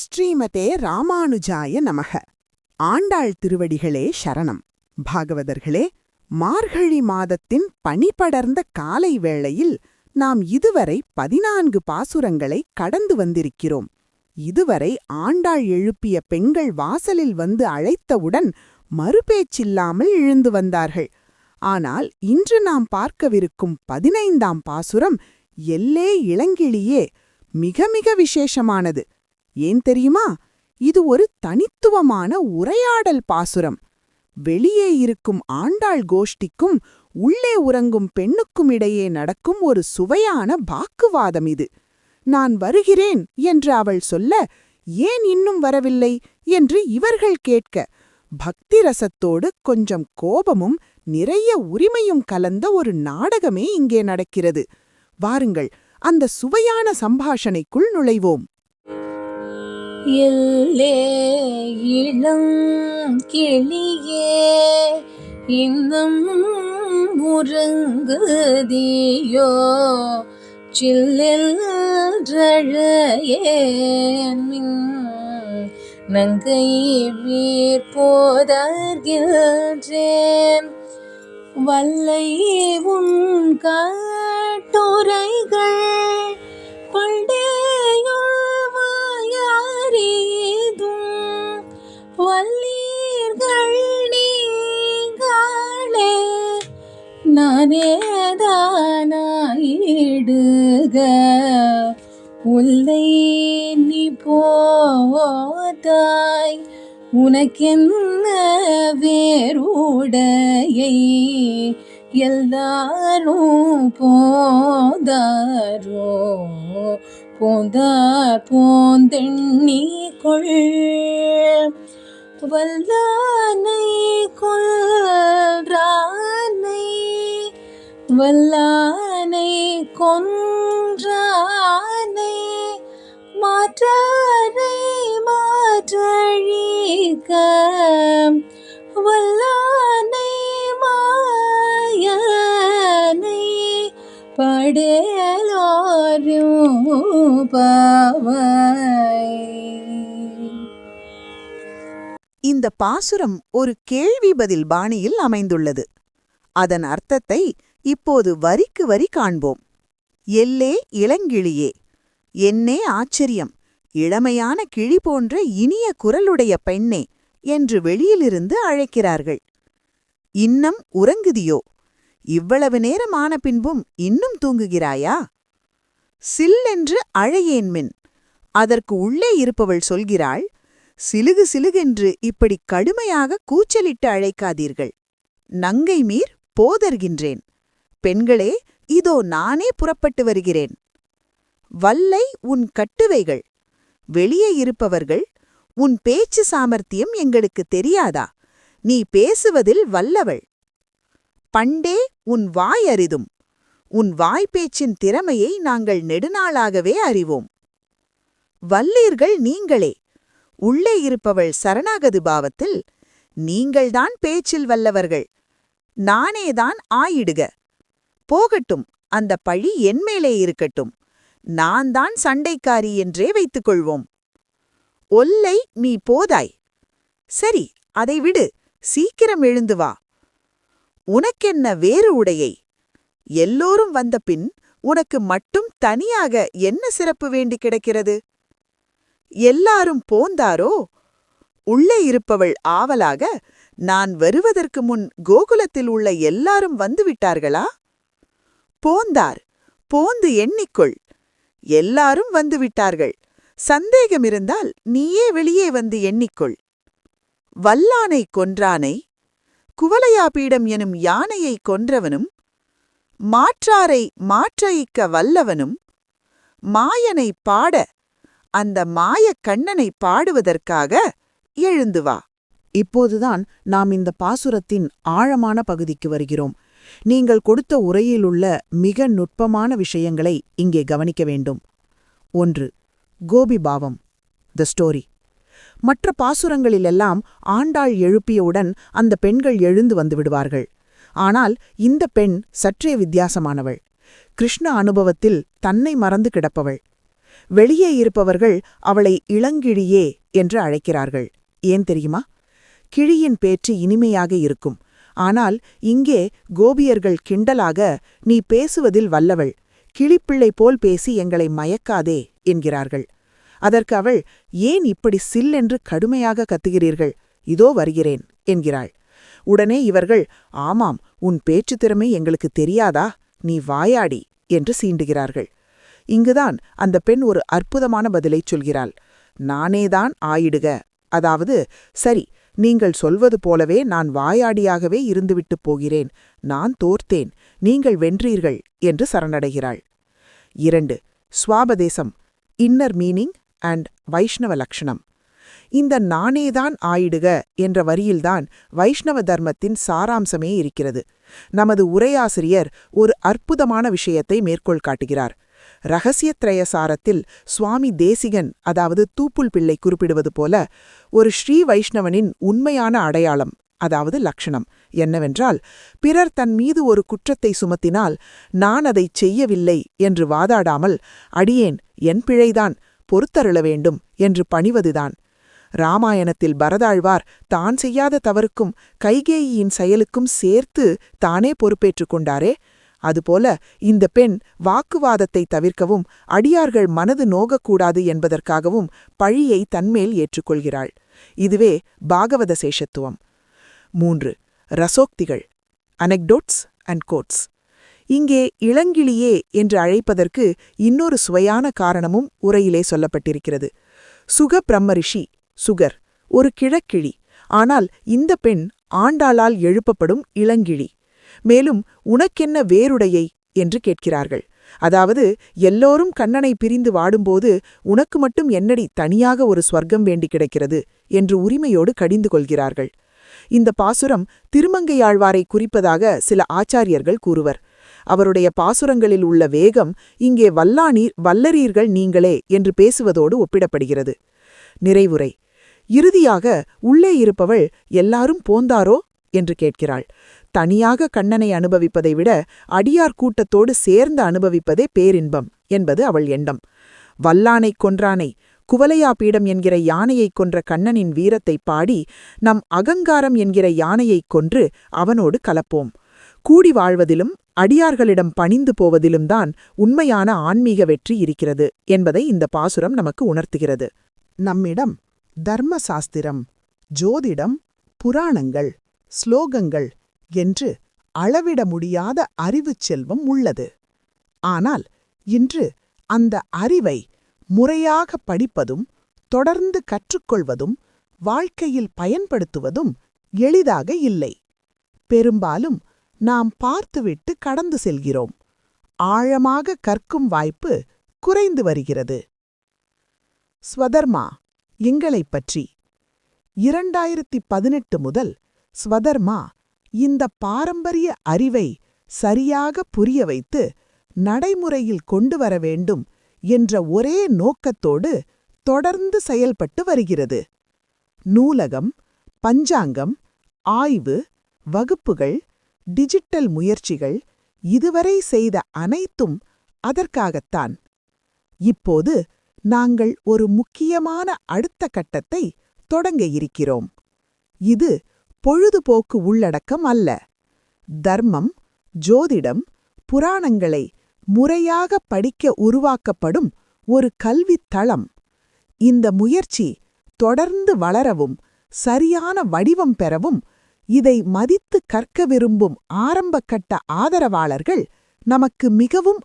ஸ்ரீமதே ராமானுஜாய நமக. ஆண்டாள் திருவடிகளே சரணம். பாகவதர்களே மார்கழி மாதத்தின் பனிபடர்ந்த காலை வேளையில் நாம் இதுவரை பதினான்கு பாசுரங்களை கடந்து வந்திருக்கிறோம். இதுவரை ஆண்டாள் எழுப்பிய பெண்கள் வாசலில் வந்து அழைத்தவுடன் மறுபேச்சில்லாமல் எழுந்து வந்தார்கள். ஆனால் இன்று நாம் பார்க்கவிருக்கும் பதினைந்தாம் பாசுரம் எல்லே இளங்கிளியே மிக மிக விசேஷமானது. ஏன் தெரியுமா? இது ஒரு தனித்துவமான உரையாடல் பாசுரம். வெளியே இருக்கும் ஆண்டாள் கோஷ்டிக்கும் உள்ளே உறங்கும் பெண்ணுக்கும் இடையே நடக்கும் ஒரு சுவையான வாக்குவாதம் இது. நான் வருகிறேன் என்று அவள் சொல்ல ஏன் இன்னும் வரவில்லை? என்று இவர்கள் கேட்க பக்தி ரசத்தோடு கொஞ்சம் கோபமும் நிறைய உரிமையும் கலந்த ஒரு நாடகமே இங்கே நடக்கிறது. வாருங்கள் அந்த சுவையான சம்பாஷணைக்குள் நுழைவோம். இல்லே இளம் கிளியே இன்னும் உறங்குதியோ? சில்லென்றழையேன் நங்கை வீர் போதர்கின்றேன். வல்லை உன் கட்டுரைகள் நானேதானாயிடுக உள்ளை நீ போதாய். உனக்கென்ன வேறுடையை? எல்லாரும் போதாரோ போந்தார் போந்தெண்ணி கொள். வல்லானை கொன்றானை வல்லானை கொன்றானை மாற்றாரை மாற்றழிக்க. வல்லானை மாயனை படேலோரும் பாவாய் இந்த பாசுரம் ஒரு கேள்வி பதில் பாணியில் அமைந்துள்ளது. அதன் அர்த்தத்தை இப்போது வரிக்கு வரி காண்போம். எல்லே இளங்கிளியே என்னே ஆச்சரியம் இளமையான கிளி போன்ற இனிய குரலுடைய பெண்ணே என்று வெளியிலிருந்து அழைக்கிறார்கள். இன்னம் உறங்குதியோ இவ்வளவு நேரமான பின்பும் இன்னும் தூங்குகிறாயா? சில்லென்று அழையேன்மின் அதற்கு உள்ளே இருப்பவள் சொல்கிறாள் சிலுகு சிலுகென்று இப்படி கடுமையாக கூச்சலிட்டு அழைக்காதீர்கள். நங்கை மீர் போதர்கின்றேன். பெண்களே இதோ நானே புறப்பட்டு வருகிறேன். வல்லை உன் கட்டுவைகள் வெளியே இருப்பவர்கள் உன் பேச்சு சாமர்த்தியம் எங்களுக்கு தெரியாதா? நீ பேசுவதில் வல்லவள். பண்டே உன் வாய் அரிதும். உன் வாய்ப்பேச்சின் திறமையை நாங்கள் நெடுநாளாகவே அறிவோம். வல்லீர்கள் நீங்களே. உள்ளே இருப்பவள் சரணாகது பாவத்தில் நீங்கள்தான் பேச்சில் வல்லவர்கள். நானேதான் ஆயிடுக. போகட்டும் அந்த பழி என்மேலே இருக்கட்டும். நான் தான் சண்டைக்காரி என்றே வைத்துக் கொள்வோம் ஒல்லை நீ போதாய். சரி அதை விடு. சீக்கிரம் எழுந்து வா. உனக்கென்ன வேறு உடையை? எல்லோரும் வந்த பின் உனக்கு மட்டும் தனியாக என்ன சிறப்பு வேண்டி கிடக்கிறது? எல்லாரும் போந்தாரோ? உள்ளே இருப்பவள் ஆவலாக நான் வருவதற்கு முன் கோகுலத்தில் உள்ள எல்லாரும் வந்துவிட்டார்களா போந்தார். போந்து எண்ணிக்கொள். எல்லாரும் வந்துவிட்டார்கள் சந்தேகமிருந்தால் நீயே வெளியே வந்து எண்ணிக்கொள். வல்லானை கொன்றானை குவலையாபீடம் எனும் யானையை கொன்றவனும் மாற்றாரை மாற்றயிக்க வல்லவனும் மாயனை பாட அந்த மாயக் கண்ணனை பாடுவதற்காக எழுந்து வா. இப்போதுதான் நாம் இந்த பாசுரத்தின் ஆழமான பகுதிக்கு வருகிறோம். நீங்கள் கொடுத்த உரையிலுள்ள மிக நுட்பமான விஷயங்களை இங்கே கவனிக்க வேண்டும். ஒன்று கோபி பாவம் த ஸ்டோரி மற்ற பாசுரங்களிலெல்லாம் ஆண்டாள் எழுப்பியவுடன் அந்த பெண்கள் எழுந்து வந்து விடுவார்கள். ஆனால் இந்த பெண் சற்றே வித்தியாசமானவள். கிருஷ்ண அனுபவத்தில் தன்னை மறந்து கிடப்பவள். வெளியே இருப்பவர்கள் அவளை இளங்கிழியே என்று அழைக்கிறார்கள். ஏன் தெரியுமா? கிழியின் பேச்சு இனிமையாக இருக்கும். ஆனால் இங்கே கோபியர்கள் கிண்டலாக நீ பேசுவதில் வல்லவள் கிளிப்பிள்ளை போல் பேசி எங்களை மயக்காதே என்கிறார்கள். அதற்கு அவள் ஏன் இப்படி சில்லென்று கடுமையாக கத்துகிறீர்கள்? இதோ வருகிறேன் என்கிறாள். உடனே இவர்கள் ஆமாம் உன் பேச்சுத் திறமை எங்களுக்கு தெரியாதா? நீ வாயாடி என்று சீண்டுகிறார்கள். இங்குதான் அந்த பெண் ஒரு அற்புதமான பதிலைச் சொல்கிறாள். நானேதான் ஆயிடுக அதாவது சரி நீங்கள் சொல்வது போலவே நான் வாயாடியாகவே இருந்துவிட்டுப் போகிறேன். நான் தோர்த்தேன் நீங்கள் வென்றீர்கள் என்று சரணடைகிறாள். இரண்டு ஸ்வாபதேசம் இன்னர் மீனிங் அண்ட் வைஷ்ணவ லக்ஷணம். இந்த நானேதான் ஆயிடுக என்ற வரியில்தான் வைஷ்ணவ தர்மத்தின் சாராம்சமே இருக்கிறது. நமது உரையாசிரியர் ஒரு அற்புதமான விஷயத்தை மேற்கோள் காட்டுகிறார். ரகசியத்ரய சாரத்தில் சுவாமி தேசிகன் அதாவது தூப்புள் பிள்ளை குறிப்பிடுவது போல ஒரு ஸ்ரீ வைஷ்ணவனின் உண்மையான அடையாளம் அதாவது லக்ஷணம் என்னவென்றால் பிறர் தன் மீது ஒரு குற்றத்தை சுமத்தினால் நான் அதைச் செய்யவில்லை என்று வாதாடாமல் அடியேன் என் பிழைதான் பொறுத்தருள வேண்டும் என்று பணிவதுதான். ராமாயணத்தில் பரதாழ்வார் தான் செய்யாத தவறுக்கும் கைகேயியின் செயலுக்கும் சேர்த்து தானே பொறுப்பேற்றுக் கொண்டாரே? அதுபோல இந்த பெண் வாக்குவாதத்தை தவிர்க்கவும் அடியார்கள் மனது நோகக்கூடாது என்பதற்காகவும் பழியை தன்மேல் ஏற்றுக்கொள்கிறாள். இதுவே பாகவத சேஷத்துவம். மூன்று ரசோக்திகள் அனெக்டோட்ஸ் அண்ட் கோட்ஸ் இங்கே இளங்கிளியே என்று அழைப்பதற்கு இன்னொரு சுவையான காரணமும் உரையிலே சொல்லப்பட்டிருக்கிறது. சுக பிரம்மரிஷி சுகர் ஒரு கிழக்கிழி ஆனால் இந்த பெண் ஆண்டாளால் எழுப்பப்படும் இளங்கிழி மேலும் உனக்கென்ன வேறுடையை என்று கேட்கிறார்கள். அதாவது எல்லோரும் கண்ணனை பிரிந்து வாடும்போது உனக்கு மட்டும் என்னடி தனியாக ஒரு ஸ்வர்க்கம் வேண்டி கிடக்கிறது? என்று உரிமையோடு கடிந்து கொள்கிறார்கள். இந்த பாசுரம் திருமங்கையாழ்வாரை குறிப்பதாக சில ஆச்சாரியர்கள் கூறுவர். அவருடைய பாசுரங்களில் உள்ள வேகம் இங்கே வல்லானீர் வல்லரீர்கள் நீங்களே என்று பேசுவதோடு ஒப்பிடப்படுகிறது. நிறைவுரை. இறுதியாக உள்ளே இருப்பவள் எல்லாரும் போந்தாரோ? என்று கேட்கிறாள். தனியாக கண்ணனை அனுபவிப்பதை விட அடியார் கூட்டத்தோடு சேர்ந்து அனுபவிப்பதே பேரின்பம் என்பது அவள் எண்ணம். வல்லானைக் கொன்றானை குவலையா பீடம் என்கிற யானையைக் கொன்ற கண்ணனின் வீரத்தைப் பாடி நம் அகங்காரம் என்கிற யானையைக் கொன்று அவனோடு கலப்போம். கூடி வாழ்வதிலும் அடியார்களிடம் பணிந்து போவதிலும் தான் உண்மையான ஆன்மீக வெற்றி இருக்கிறது என்பதை இந்த பாசுரம் நமக்கு உணர்த்துகிறது. நம்மிடம் தர்ம சாஸ்திரம் ஜோதிடம் புராணங்கள் ஸ்லோகங்கள் என்று அளவிட முடியாத அறிவுச் செல்வம் உள்ளது. ஆனால் இன்று அந்த அறிவை முறையாக படிப்பதும் தொடர்ந்து கற்றுக்கொள்வதும் வாழ்க்கையில் பயன்படுத்துவதும் எளிதாக இல்லை. பெரும்பாலும் நாம் பார்த்துவிட்டு கடந்து செல்கிறோம். ஆழமாக கற்கும் வாய்ப்பு குறைந்து வருகிறது. ஸ்வதர்மா எங்களைப் பற்றி. இரண்டாயிரத்தி பதினெட்டு முதல் ஸ்வதர்மா இந்த பாரம்பரிய அறிவை சரியாக புரிய வைத்து நடைமுறையில் கொண்டு வர வேண்டும் என்ற ஒரே நோக்கத்தோடு தொடர்ந்து செயல்பட்டு வருகிறது. நூலகம் பஞ்சாங்கம் ஆய்வு வகுப்புகள் டிஜிட்டல் முயற்சிகள் இதுவரை செய்த அனைத்தும் அதற்காகத்தான். இப்போது நாங்கள் ஒரு முக்கியமான அடுத்த கட்டத்தை தொடங்க இருக்கிறோம். இது பொழுதுபோக்கு உள்ளடக்கம் அல்ல. தர்மம் ஜோதிடம் புராணங்களை முறையாக படிக்க உருவாக்கப்படும் ஒரு கல்வித் தளம். இந்த முயற்சி தொடர்ந்து வளரவும் சரியான வடிவம் பெறவும் இதை மதித்து கற்க விரும்பும் ஆரம்பக்கட்ட ஆதரவாளர்கள் நமக்கு மிகவும்